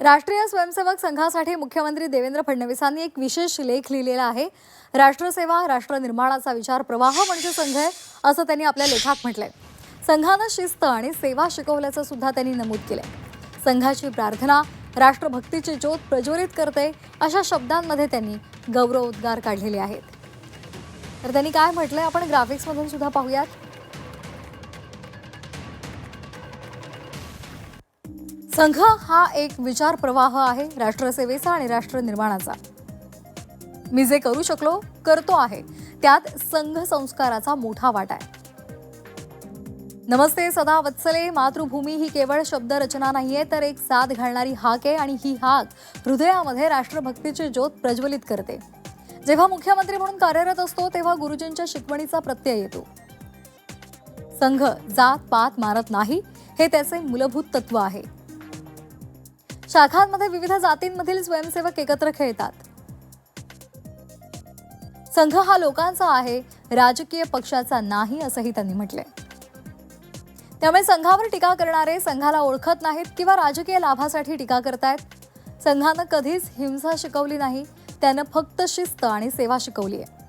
राष्ट्रीय स्वयंसेवक संघासाठी मुख्यमंत्री देवेंद्र फडणवीसांनी एक विशेष लेख लिहिलेला आहे. राष्ट्रसेवा राष्ट्र निर्माणाचा विचार प्रवाह म्हणजे संघ आहे असं त्यांनी आपल्या लेखात म्हटलंय. संघानं शिस्त आणि सेवा शिकवल्याचं सुद्धा त्यांनी नमूद केलंय. संघाची प्रार्थना राष्ट्रभक्तीची ज्योत प्रज्वलित करते अशा शब्दांमध्ये त्यांनी गौरवोद्गार काढलेले आहेत. तर त्यांनी काय म्हटलंय? आपण ग्राफिक्समधून सुद्धा पाहूयात. संघ हा एक विचार प्रवाह आहे राष्ट्रसेवेचा आणि राष्ट्र निर्माणाचा मी जे करू शकलो करतो आहे. त्यात संघ संस्काराचा मोठा वाटा आहे. नमस्ते सदा वत्सले मातृभूमी ही केवळ शब्दरचना नाहीये तर एक साथ घालणारी हाक आहे आणि ही हाक हृदयामध्ये राष्ट्रभक्तीची ज्योत प्रज्वलित करते. जेव्हा मुख्यमंत्री म्हणून कार्यरत असतो तेव्हा गुरुजींच्या शिकवणीचा प्रत्यय येतो. संघ जात पात मारत नाही हे त्याचे मूलभूत तत्व आहे. शाखांमध्ये विविध जातींमधील स्वयंसेवक एकत्र खेळतात. संघ हा लोकांचा आहे राजकीय पक्षाचा नाही असंही त्यांनी म्हटले त्यामुळे संघावर टीका करणारे संघाला ओळखत नाहीत किंवा राजकीय लाभासाठी टीका करतायत. संघानं कधीच हिंसा शिकवली नाही त्यानं फक्त शिस्त आणि सेवा शिकवली आहे.